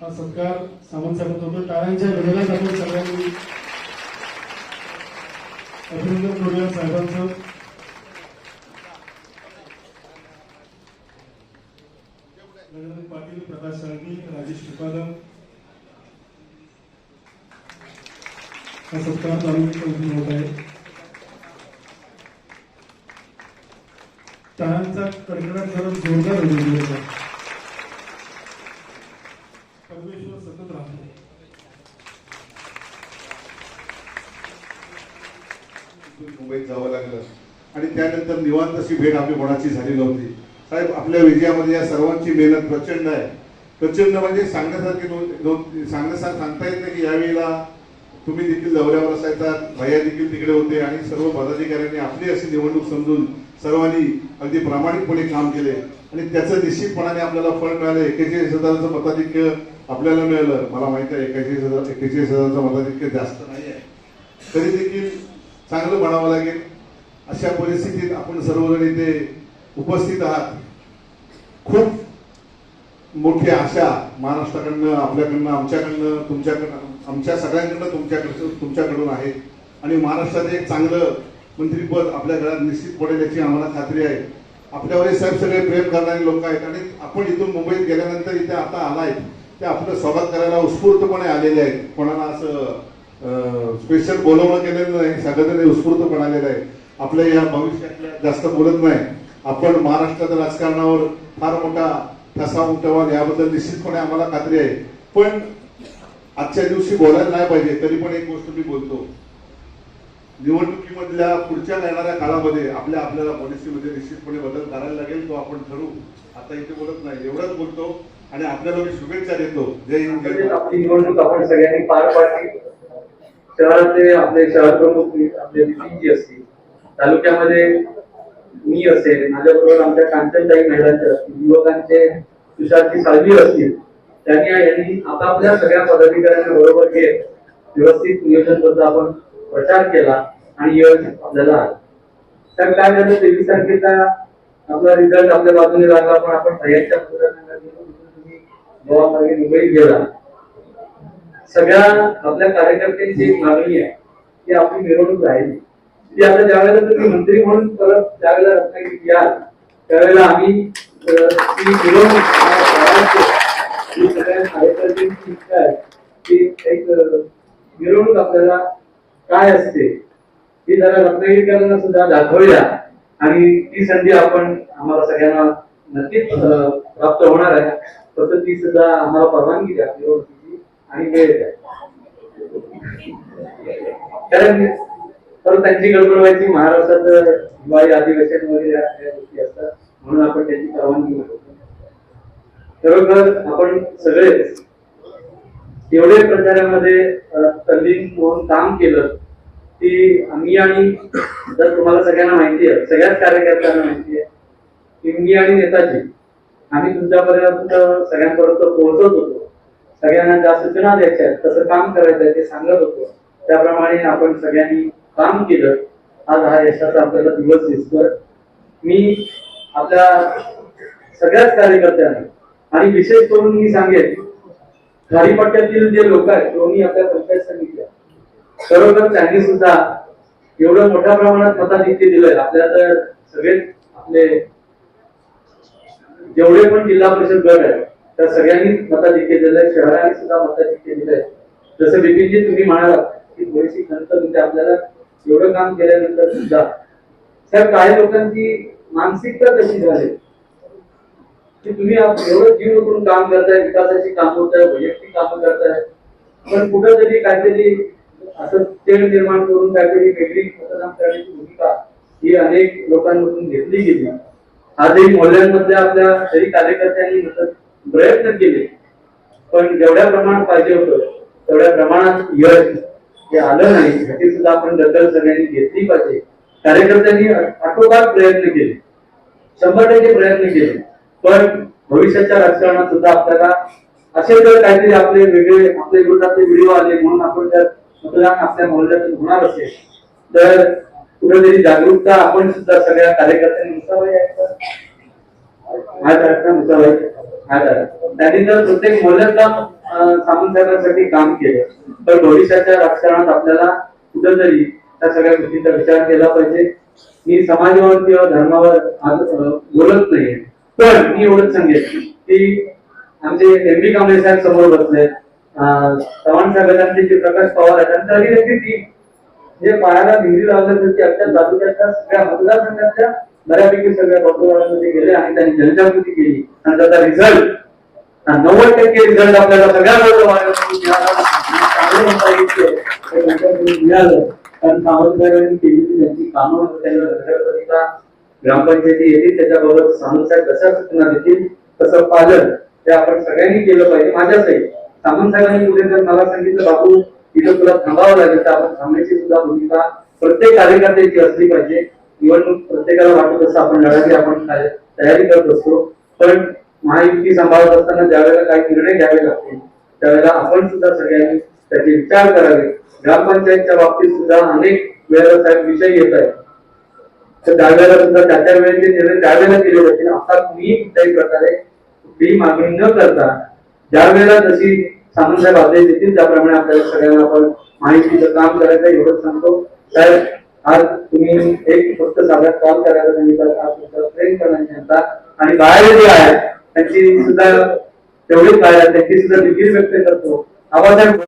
हा सत्कार करत होतो टाळ्यांच्या गडगडात आपण सगळ्यांनी. अभिनंदन करूया साहेबांचं. गजानन पाटील प्रकाश साळवी राजेश कृपादम. हा सत्कार चालू होत आहे. टाळ्यांचा कडकडाट जरा जोरदार होईल परमेश्वर सतत राहतो इथून मुंबईत जावं लागलं आणि त्यानंतर निवांत अशी भेट आपली कोणाची झाली नव्हती. साहेब आपल्या विजयामध्ये या सर्वांची मेहनत प्रचंड आहे. प्रचंड म्हणजे सांगण्यासारखी दोन- दोन सांगण्यासारखं सांगता येत नाही की यावेळेला तुम्ही देखील दौऱ्यावर असायचा भैया देखील तिकडे होते आणि सर्व पदाधिकाऱ्यांनी आपली अशी निवडणूक समजून सर्वांनी अगदी प्रामाणिकपणे काम केले. आणि त्याचं निश्चितपणाने आपल्याला फळ मिळालं. एकेचाळीस हजाराचं मताधिक्य आपल्याला मिळालं. मला माहिती आहे एकेचाळीस हजार एकेचाळीस हजाराचं मताधिक्य जास्त नाही आहे. तरी देखील चांगलं म्हणावं लागेल. अशा परिस्थितीत आपण सर्वजण इथे उपस्थित आहात. खूप मोठी आशा महाराष्ट्राकडनं आपल्याकडनं आमच्याकडनं तुमच्याकडनं आमच्या सगळ्यांकडनं तुमच्याकडचं तुमच्याकडून आहे. आणि महाराष्ट्रात एक चांगलं मंत्रीपद आपल्या घरात निश्चित पडेल याची आम्हाला खात्री आहे. आपल्यावर हे साहेब सगळे प्रेम करणारे लोक आहेत आणि आपण इथून मुंबईत गेल्यानंतर इथे आता आलाय. ते आपलं स्वागत करायला उत्स्फूर्तपणे आलेले आहेत. कोणाला असं स्पेशल बोलवणं केलेलं नाही सगळं उत्स्फूर्तपणे आलेलं आहे. आपल्या या भविष्यातल्या जास्त बोलत नाही. आपण महाराष्ट्राच्या राजकारणावर फार मोठा ठसा उमटवाल याबद्दल निश्चितपणे आम्हाला खात्री आहे. पण आजच्या दिवशी बोलायला नाही पाहिजे तरी पण एक गोष्ट मी बोलतो. निवडणुकीमधल्या पुढच्या येणाऱ्या काळामध्ये आपल्या आपल्याला पॉलिसीमध्ये निश्चितपणे बदल करायला लागेल तो आपण ठरवू. आता इथे बोलत नाही एवढंच बोलतो आणि आपल्याला मी शुभेच्छा देतो. जय हिंद जय आपली निवडणूक आपण सगळ्यांनी पार पाडली. शहराचे आपले शहर प्रमुख आपले असतील तालुक्यामध्ये मी असेल माझ्याबरोबर आमच्या कांचनताई महिलांचे असतील युवकांचे तुषारजी साळवी असतील त्यांनी यांनी आपापल्या सगळ्या पदाधिकाऱ्यांना बरोबर घेत व्यवस्थित नियोजनबद्ध आपण प्रचार केला आणि यश आपल्याला तर काय झालं तेवीस तारखेचा आपला रिझल्ट आपल्या बाजूने लागला पण आपण सह्याच्या मतदारांना गोवामार्गे मुंबईत गेला. सगळ्या आपल्या कार्यकर्त्यांची एक मागणी आहे की आपली मिरवणूक राहिली. की आता ज्यावेळेला तुम्ही मंत्री म्हणून परत ज्यावेळेला रत्नागिरीत याल त्यावेळेला आम्ही ती मिरवणूक कार्यकर्त्यांची इच्छा आहे की एक मिरवणूक आपल्याला काय असते ती जरा रत्नागिरीकरांना सुद्धा दाखवूया. आणि ती संधी आपण आम्हाला सगळ्यांना नक्कीच प्राप्त होणार आहे. फक्त ती सुद्धा आम्हाला परवानगी द्या निवडणुकीची आणि वेळ द्या. कारण त्यांची गडबड व्हायची महाराष्ट्रात हिवाळी अधिवेशन वगैरे या गोष्टी असतात. म्हणून आपण त्याची परवानगी मागतो खरोखर आपण सगळे एवढे प्रचारामध्ये तल्लीन होऊन काम केलं की आम्ही आणि जर तुम्हाला सगळ्यांना माहिती आहे सगळ्याच कार्यकर्त्यांना माहिती आहे की मी आणि नेताजी आम्ही तुमच्यापर्यंत सगळ्यांपर्यंत पोहोचत होतो. सगळ्यांना ज्या सूचना द्यायच्या आहेत तसं काम करायचं आहे ते सांगत होतो. त्याप्रमाणे आपण सगळ्यांनी काम केलं. आज हा यशाचा आपल्याला दिवस दिसतोय. मी आपल्या सगळ्याच कार्यकर्त्यांना आणि विशेष करून मी सांगेन खाडीपट्ट्यातील जे लोक आहेत दोन्ही आपल्या पंचायत समित्या खरोखर त्यांनी सुद्धा एवढं मोठ्या प्रमाणात मताधिक्य दिलंय. आपल्या तर सगळे आपले जेवढे पण जिल्हा परिषद गट आहेत त्या सगळ्यांनी मताधिक्य दिलंय शहराने सुद्धा मताधिक्य दिलंय. जसं बिपिनजी तुम्ही म्हणालात की थोडीशी खंत म्हणजे आपल्याला एवढं काम केल्यानंतर सुद्धा त्या काही लोकांची मानसिकता कशी झाली. की तुम्ही एवढं जीव करून काम करताय विकासाची काम होत आहे वैयक्तिक काम करताय. पण कुठंतरी काहीतरी असं तेढ निर्माण करून काहीतरी वेगळी मतदान करण्याची भूमिका ही अनेक लोकांमधून घेतली गेली. आजही मोहल्ल्यांमधल्या आपल्या तरी कार्यकर्त्यांनी प्रयत्न केले. पण जेवढ्या प्रमाणात पाहिजे होतं तेवढ्या प्रमाणात यश हे आलं नाही ह्याची सुद्धा आपण दखल सगळ्यांनी घेतली पाहिजे. कार्यकर्त्यांनी आटोकाट प्रयत्न केले. शंभर टक्के प्रयत्न केले. पण भविष्याच्या राजकारणात सुद्धा आपल्याला असे जर काहीतरी आपले वेगळे आपल्या विरोधातले व्हिडिओ आले म्हणून आपण जर मतदान आपल्या मोहल्ल्यातून होणार असेल तर कुठेतरी जागरूकता आपण सुद्धा सगळ्या कार्यकर्त्यांनी नसावं यायचं हात आहेत त्यांनी जर प्रत्येक मोहल्ल्यातला अं, काम केलं. तर भविष्याच्या राजकारणात आपल्याला कुठंतरी त्या सगळ्या गोष्टींचा विचार केला पाहिजे. मी समाजावर किंवा धर्मावर आज बोलत नाही पण मी एवढंच सांगेन की आमचे एम बी कांबळे साहेब समोर बसले. चव्हाण साहेबांचे जे प्रकाश पवार आहेत त्यांची अगदी त्यांची टीम जे पायाला भिंडी लावण्यासाठी अख्ख्या तालुक्याच्या सगळ्या मतदारसंघाच्या बऱ्यापैकी सगळ्या मतदारांमध्ये गेले आणि त्यांनी जनजागृती केली. आणि त्याचा रिझल्ट नव्वद टक्के रिझल्ट आपल्याला सगळ्या कारण सावंतरावांनी केलेली त्यांची कामं. त्यांना ग्रामपंचायती येतील. त्याच्याबरोबर सामंतसाहेब कशा सूचना देतील तसं पालन ते आपण सगळ्यांनी केलं पाहिजे. माझ्यासाठी सामंत साहेबांनी पुढे जर मला सांगितलं बाबू तिथं तुला थांबावं लागेल. तर आपण थांबण्याची सुद्धा भूमिका प्रत्येक कार्यकर्त्याची असली पाहिजे. निवडणूक प्रत्येकाला वाटत असं आपण लढायची आपण तयारी करत असतो. पण महायुती सांभाळत असताना ज्यावेळेला काही निर्णय घ्यावे लागतील त्यावेळेला आपण सुद्धा सगळ्यांनी त्याचे विचार करावे. ग्रामपंचायतच्या बाबतीत सुद्धा अनेक वेळेला साहेब विषय येत आहेत तर त्यावेळेला सुद्धा त्या त्या वेळेचे निर्णय त्यावेळेला केले जातील. आता कुणीही कुठल्याही प्रकारे कुठलीही मागणी न करता ज्या वेळेला जशी सामंत साहेब आदेश देतील त्याप्रमाणे आपल्याला सगळ्यांना आपण माहितीचं काम करायचं एवढंच सांगतो. साहेब आज तुम्ही एक फक्त साधा कॉल करायला सांगितलं आज तुमचा प्रेम करण्याची आणि बाहेर जे आहे त्यांची सुद्धा तेवढीच बाहेर आहे त्यांची सुद्धा देखील व्यक्त करतो. आबासाहेब